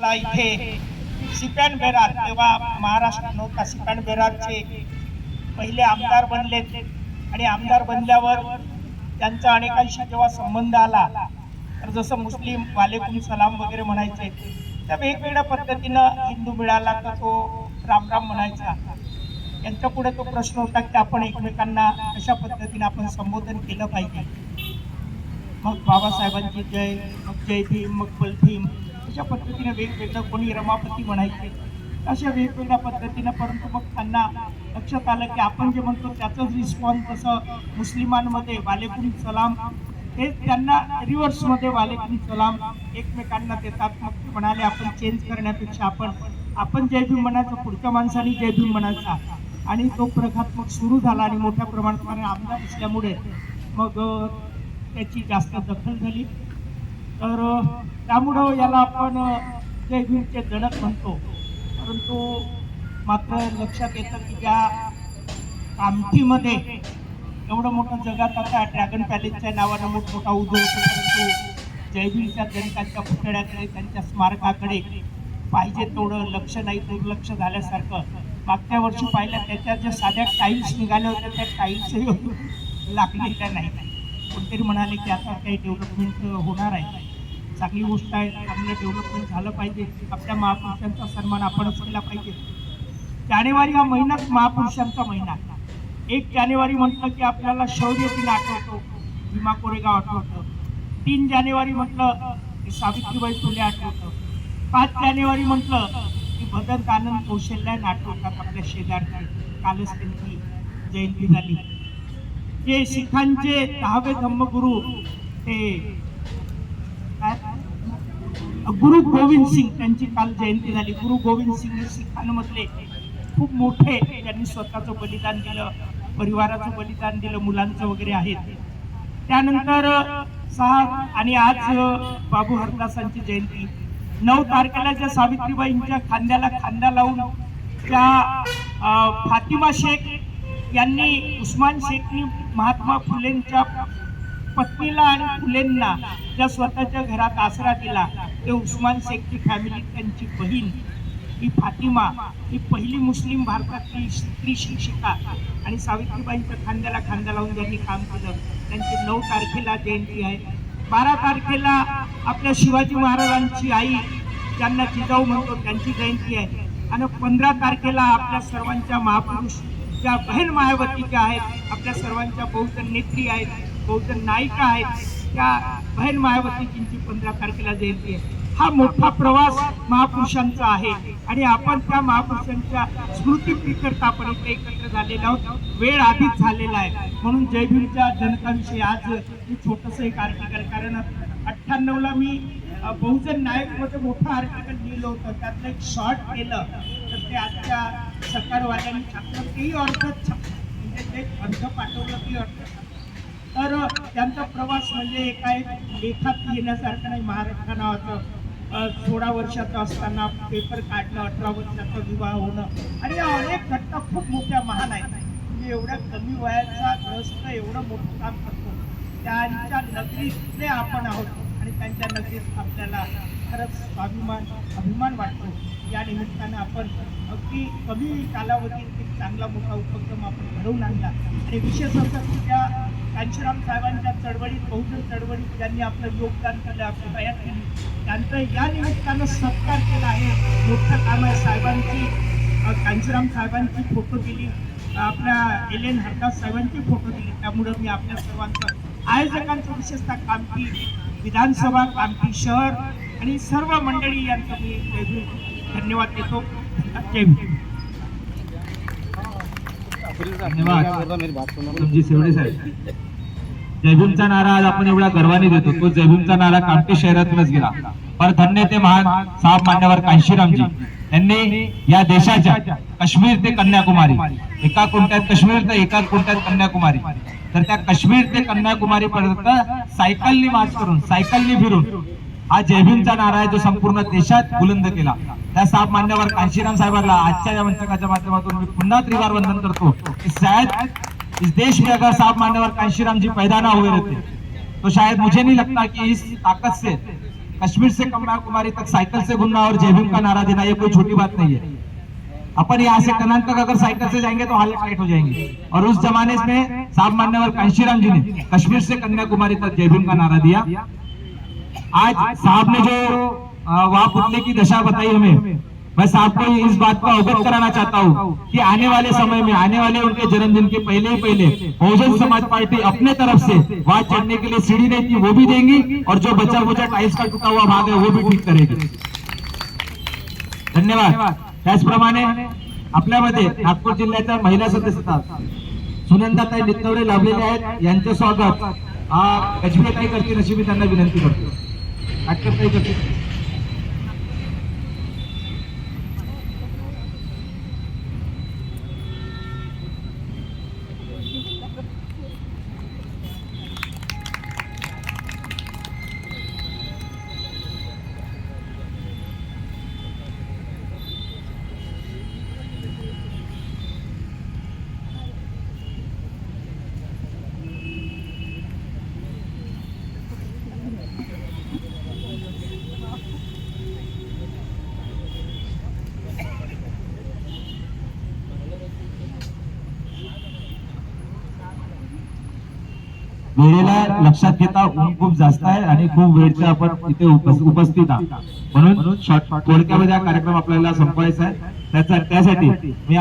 ला इथे सिपॅन बेरार तेव्हा महाराष्ट्र नव्हता. सिपॅन बेरारचे पहिले आमदार बनले आणि आमदार बनल्यावर त्यांचा अनेकांशी जेव्हा संबंध आला तर जसं मुस्लिम वालेकुम सलाम वगैरे म्हणायचे त्या वेगवेगळ्या पद्धतीनं हिंदू मिळाला तर तो राम राम म्हणायचा. यांच्या पुढे तो प्रश्न होता की आपण एकमेकांना कशा पद्धतीने आपण संबोधन केलं पाहिजे? मग बाबासाहेबांची जय मग जय भीम मग बलभीम अशा पद्धतीने वेगवेगळं कोणी रमापती म्हणायचे अशा वेगवेगळ्या पद्धतीनं परंतु मग त्यांना लक्षात आलं की आपण जे म्हणतो त्याचाच रिस्पॉन्स जसं मुस्लिमांमध्ये वालेकुम सलाम हे त्यांना रिव्हर्समध्ये वालेकुम सलाम एकमेकांना देतात. मग ते म्हणाले आपण चेंज करण्यापेक्षा आपण आपण जय भीम म्हणायचं पुढच्या माणसाने जय भीम म्हणायचा. आणि तो प्रघात मग सुरू झाला आणि मोठ्या प्रमाणात आमदार असल्यामुळे मग त्याची जास्त दखल झाली. तर त्यामुळं याला आपण जय भीमचे धडक म्हणतो. परंतु मात्र लक्षात येतं की ज्या कामठीमध्ये एवढं मोठं जगात आता ड्रॅगन पॅलेसच्या नावानं मोठमोठा उदो होतो परंतु जय भीमच्या जनकांच्या पुतळ्याकडे त्यांच्या स्मारकाकडे पाहिजे तेवढं लक्ष नाही दुर्लक्ष झाल्यासारखं. मागच्या वर्षी पाहिलं त्याच्या ज्या साध्या टाईल्स निघाल्या होत्या त्या टाईल्सही लागलेल्या नाही कोणतरी म्हणाले की आता काही डेव्हलपमेंट होणार आहे. चांगली गोष्ट आहे चांगलं डेव्हलपमेंट झालं पाहिजे. आपल्या महापुरुषांचा सन्मान आपणच केला पाहिजे. जानेवारी हा महिनाच महापुरुषांचा महिना एक जानेवारी म्हटलं की आपल्याला शौर्य दिन आठवतो भीमा कोरेगाव आठवतं. तीन जानेवारी म्हटलं की सावित्रीबाई फुले आठवतं. पाच जानेवारी म्हटलं की भदंत आनंद कौशल्यान आठवतात आपल्या शेजारचे. कालच त्यांची जयंती झाली. जे शिखांचे दहावे धम्मगुरू ते गुरु गोविंद सिंग त्यांची काल जयंती झाली. गुरु गोविंद सिंग हे शिखांमधले खूप मोठे त्यांनी स्वतःचं बलिदान दिलं. परिवाराचं बलिदान दिलं. मुलांचं वगैरे आहेत. त्यानंतर सहा आणि आज बाबू हरदासांची जयंती. नऊ तारखेला ज्या सावित्रीबाईंच्या खांद्याला खांदा लावून त्या फातिमा शेख यांनी उस्मान शेखनी महात्मा फुलेंच्या पत्नीला आणि फुलेंना ज्या स्वतःच्या घरात आसरा दिला ते उस्मान शेखची फॅमिली त्यांची बहीण ही फातिमा ही पहिली मुस्लिम भारतातली स्त्री शिक्षिका आणि सावित्रीबाईंच्या खांद्याला खांदा लावून ज्यांनी काम केलं. त्यांची नऊ तारखेला जयंती आहे. बारा तारखेला आपल्या शिवाजी महाराजांची आई ज्यांना जिजाऊ म्हणतो त्यांची जयंती आहे. आणि पंधरा तारखेला आपल्या सर्वांच्या महापुरुष ज्या बहीण मायावती ज्या आहेत आपल्या सर्वांच्या बहुजन नेत्री आहेत बहुजन नायिका आहेत त्या बहीण मायावतीजींची पंधरा तारखेला जयंती आहे. हा मोठा प्रवास महापुरुषांचा आहे. आणि आपण त्या महापुरुषांच्या स्मृती आपण इथे एकत्र झालेलो आहोत. वेळ आधीच झालेला आहे. म्हणून जयभीमच्या जनकाविषयी आज मी छोटंसं एक आर्टिकल कारण अठ्ठ्याण्णवला मी बहुजन नायकमध्ये मोठं आर्टिकल लिहिलं होतं. त्यातलं एक शॉर्ट केलं. तर ते आजच्या सरकारवाल्यांनी छापलं. तेही अर्ध छाप म्हणजे ते अर्ध पाठवलं ती अर्ध तर त्यांचा प्रवास म्हणजे एका एक लेखात येण्यासारखं नाही महाराष्ट्र नावाचं सोळा वर्षाचं असताना पेपर काढणं अठरा वर्षाचा विवाह होणं. आणि या अनेक घटना खूप मोठ्या महान आहेत. म्हणजे एवढ्या कमी वयाचा ग्रस्त एवढं मोठं काम करतो. त्यांच्या नगरीतले आपण आहोत आणि त्यांच्या नगरीत आपल्याला खरंच स्वाभिमान अभिमान वाटतो. या निमित्तानं आपण अगदी कमी कालावधीत एक चांगला मोठा उपक्रम आपण घडवून आणला. आणि विशेष असं की त्या कांशीराम साहेबांच्या चळवळीत बहुजन चळवळीत ज्यांनी आपलं योगदान केलं आपली तयार केली. त्यांचं या निमित्तानं सत्कार केला आहे. मोठं काम आहे साहेबांची कांशीराम साहेबांची फोटो दिली. आपल्या एल एन हरदास साहेबांची फोटो दिली. त्यामुळं मी आपल्या सर्वांचं आयोजकांचं विशेषतः कामठी विधानसभा कामठी शहर आणि सर्व मंडळी यांचं मी धन्यवाद देतो. जय भीम धन्यवाद तुमची शेवडे साहेब. जयभीमचा नारा आज आपण एवढा गर्वाने देतो. तो जयभूमचा नारा कामठी शहरातूनच गेला. पर धन्य ते महान साहेब मान्यवर कांशीरामजी. यांनी या देशाच्या काश्मीर ते कन्याकुमारी. एका कोणत्यात काश्मीर तर एका कोणत्यात कन्याकुमारी. तर त्या काश्मीर ते कन्याकुमारी पर्यंत सायकलनी मार्च करून सायकलनी फिरून हा जयभीमचा नारा आहे जो संपूर्ण देशात बुलंद केला. त्या साहेब मान्यवर कांशीराम साहेबांना आजच्या या मंचकाच्या माध्यमातून मी पुन्हा त्रिवार वंदन करतो. की शायद इस देश में अगर साहब मान्यवर कांशीराम जी पैदा ना हुए रहते तो शायद मुझे नहीं लगता कि इस ताकत से, कश्मीर से कन्याकुमारी तक साइकिल से घूमना और जय का नारा देना ये कोई छोटी बात नहीं है। अपन यहाँ से कनान तक अगर साइकिल से जाएँगे तो हालत टाइट हो जाएँगे। और उस जमाने में साहब मान्यवर कांशीराम जी ने कश्मीर से कन्याकुमारी तक जय का नारा दिया। आज साहब ने जो वहाँ पुतले की दशा बताई हमें। मैं साहब को इस बात का अवगत कराना चाहता हूँ कि आने वाले समय में आने वाले उनके जन्मदिन के पहले ही पहले बहुजन समाज पार्टी अपने तरफ से वहां चढ़ने के लिए सीढ़ी नहीं थी वो भी देंगी और जो बचा बुचा टाइल्स का टूटा हुआ भाग है वो भी ठीक करेगी। धन्यवाद। त्याचप्रमाणे आपल्यामध्ये नागपूर जिल्ह्याच्या महिला सदस्यता सुनंदाताई नित्तवडे लाभलेले आहेत यांचं स्वागत. गजबीताई करतील अशी मी त्यांना विनंती करतो. वेळेला लक्षात घेता ऊन खूप जास्त आहे आणि खूप वेळचे आपण इथे उपस- उपस्थित आहात. म्हणून थोडक्यामध्ये हा कार्यक्रम आपल्याला संपवायचा आहे. त्याचा त्यासाठी मी